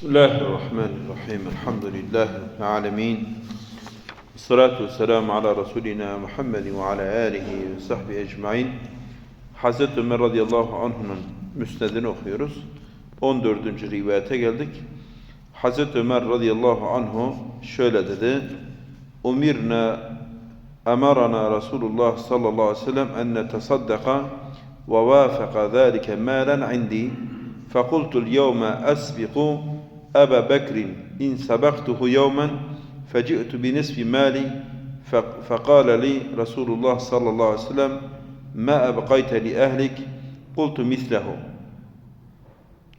بسم الله الرحمن الرحيم الحمد لله رب العالمين الصلاة والسلام على رسولنا محمد وعلى آله وصحبه ecmain Hazreti Ömer radıyallahu anh'ın müsnedini okuyoruz. 14. rivayete geldik. Hazreti Ömer radıyallahu anhu şöyle dedi. Umirna emarana Resulullah sallallahu aleyhi ve sellem en netesaddaka ve vafaka zâlike mâlen indi فقلت اليوم أسبق أبا بكر إن سبقته يوما فجئت بنصف مالي فقال لي رسول الله صلى الله عليه وسلم ما أبقيت لأهلك؟ قلت مثله.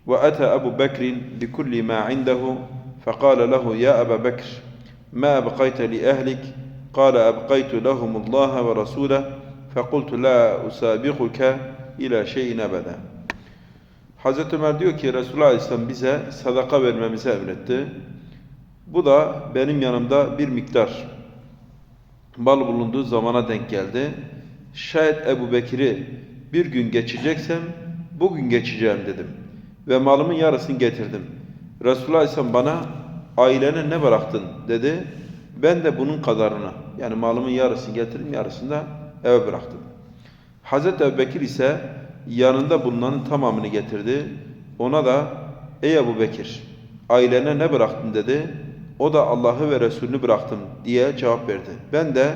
وأتى أبو بكر بكل ما عنده فقال له يا أبا بكر ما أبقيت لأهلك؟ قال أبقيت لهم الله ورسوله. فقلت لا أسابقك إلى شيء أبدا. Hazreti Ömer diyor ki Resulullah Aleyhisselam bize sadaka vermemizi emretti. Bu da benim yanımda bir miktar mal bulunduğu zamana denk geldi. Şayet Ebu Bekir'i bir gün geçeceksem bugün geçeceğim dedim. Ve malımın yarısını getirdim. Resulullah Aleyhisselam bana ailene ne bıraktın dedi. Ben de bunun kadarını yani malımın yarısını getirdim yarısını da eve bıraktım. Hazreti Ebu Bekir ise yanında bulunanın tamamını getirdi. Ona da ey Ebu Bekir ailene ne bıraktın dedi. O da Allah'ı ve Resulünü bıraktım diye cevap verdi. Ben de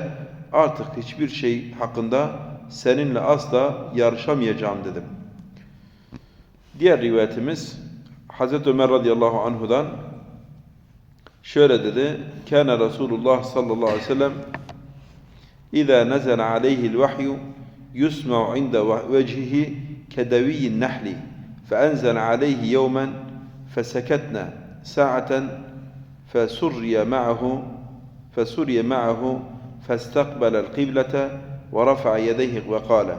artık hiçbir şey hakkında seninle asla yarışamayacağım dedim. Diğer rivayetimiz Hazreti Ömer radıyallahu anhudan şöyle dedi. Kana Resulullah sallallahu aleyhi ve sellem İza nazala aleyhi'l vahyu يسمع عند وجهه كدوي النحل فأنزل عليه يوما فسكتنا ساعة فسري معه فسري معه فاستقبل القبلة ورفع يديه وقال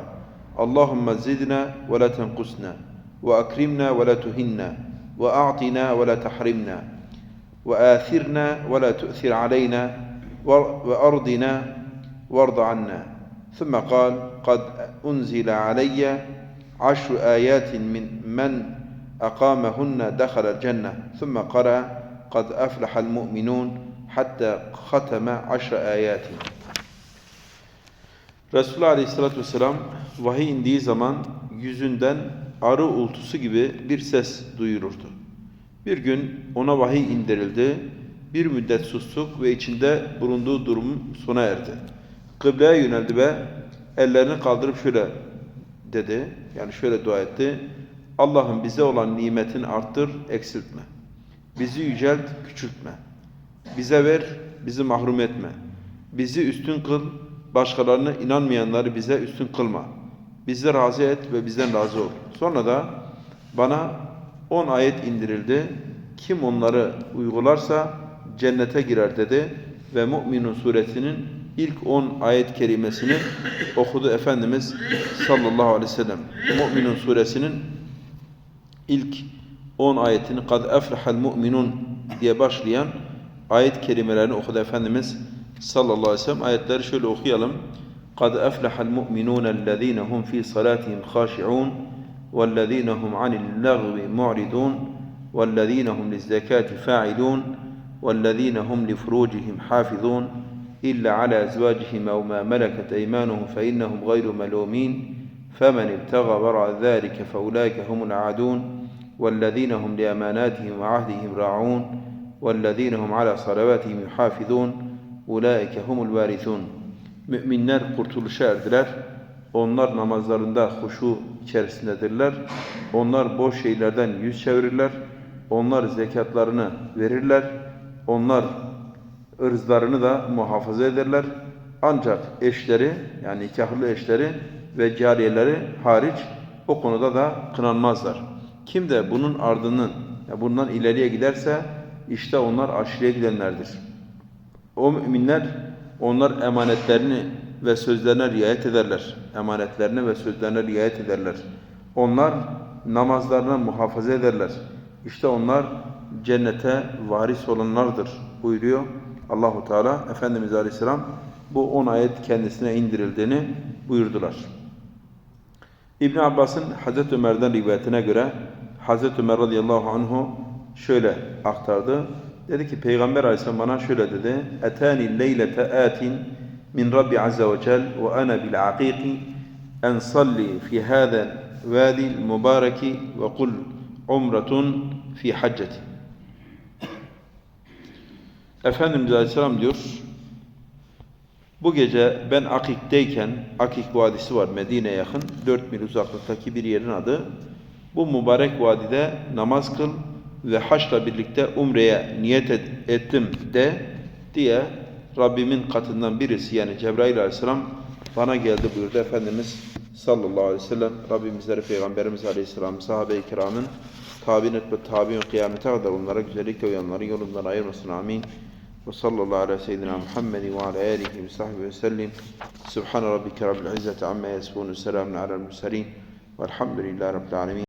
اللهم زدنا ولا تنقصنا وأكرمنا ولا تهنا وأعطنا ولا تحرمنا وآثرنا ولا تؤثر علينا وأرضنا وارض عنا. ثم قال قد أنزل علي عشر آيات من من أقامهن دخل الجنة ثم قرأ قد أفلح المؤمنون حتى ختم عشر آيات Resulullah Aleyhisselatü Vesselam vahiy indiği zaman yüzünden arı ultusu gibi bir ses duyururdu. Bir gün ona vahiy indirildi, bir müddet sustuk ve içinde bulunduğu durum sona erdi kıbleye yöneldi ve ellerini kaldırıp şöyle dedi. Yani şöyle dua etti. Allah'ım bize olan nimetini arttır, eksiltme. Bizi yücelt, küçültme. Bize ver, bizi mahrum etme. Bizi üstün kıl, başkalarına inanmayanları bize üstün kılma. Bizi razı et ve bizden razı ol. Sonra da bana on ayet indirildi. Kim onları uygularsa cennete girer dedi. Ve Mü'minun suresinin ilk 10 ayet kerimesini okudu Efendimiz sallallahu aleyhi ve sellem. Mü'minun suresinin ilk 10 ayetini kad eflehal mu'minun diye başlayan ayet kelimelerini okudu Efendimiz sallallahu aleyhi ve sellem. Ayetleri şöyle okuyalım. قد أفلح المؤمنون الذين هم في صلاتهم خاشعون والذين هم عن اللغو معرضون والذين هم للزكاة فاعلون والذين هم لفروجهم حافظون إلا على أزواجهم أو ما ملكت أيمانهم فإنهم غير ملومين فمن ابتغى وراء ذلك فأولئك هم العادون والذين هم لأماناتهم وعهدهم راعون والذين هم على صلواتهم يحافظون أولئك هم الوارثون Müminler kurtuluşa erdiler. Onlar namazlarında huşu içerisindedirler. Onlar boş şeylerden yüz çevirirler. Onlar zekatlarını verirler. Onlar ırzlarını da muhafaza ederler. Ancak eşleri yani nikahlı eşleri ve cariyeleri hariç o konuda da kınanmazlar. Kim de bunun ardının bundan ileriye giderse işte onlar aşırıya gidenlerdir. O müminler onlar emanetlerini ve sözlerine riayet ederler. Emanetlerine ve sözlerine riayet ederler. Onlar namazlarına muhafaza ederler. İşte onlar cennete varis olanlardır buyuruyor Allahu Teala Efendimiz Aleyhisselam bu 10 ayet kendisine indirildiğini buyurdular. İbn Abbas'ın Hazreti Ömer'den rivayetine göre Hazreti Ömer radıyallahu anhu şöyle aktardı. Dedi ki Peygamber Aleyhisselam bana şöyle dedi. Etani leylete atin min Rabbi Azze ve Cel ve ana bil aqiqi en salli fi hâzel vâdil mübareki ve kul umretun fi hacceti. Efendimiz Aleyhisselam diyor, bu gece ben Akik'teyken, Akik Vadisi var Medine'ye yakın, 4 mil uzaklıktaki bir yerin adı. Bu mübarek vadide namaz kıl ve haçla birlikte umreye niyet et- ettim de diye Rabbimin katından birisi yani Cebrail Aleyhisselam bana geldi buyurdu Efendimiz sallallahu aleyhi ve sellem Rabbimizleri Peygamberimiz Aleyhisselam sahabe-i kiramın تابينت بالتابين قيام تغدر ونرك ذلك وينري ونرير ونصنع مين وصلى الله على سيدنا محمد وعلى آله وصحبه وسلم سبحان ربك رب العزة عما يسفون السلام على المرسلين والحمد لله رب العالمين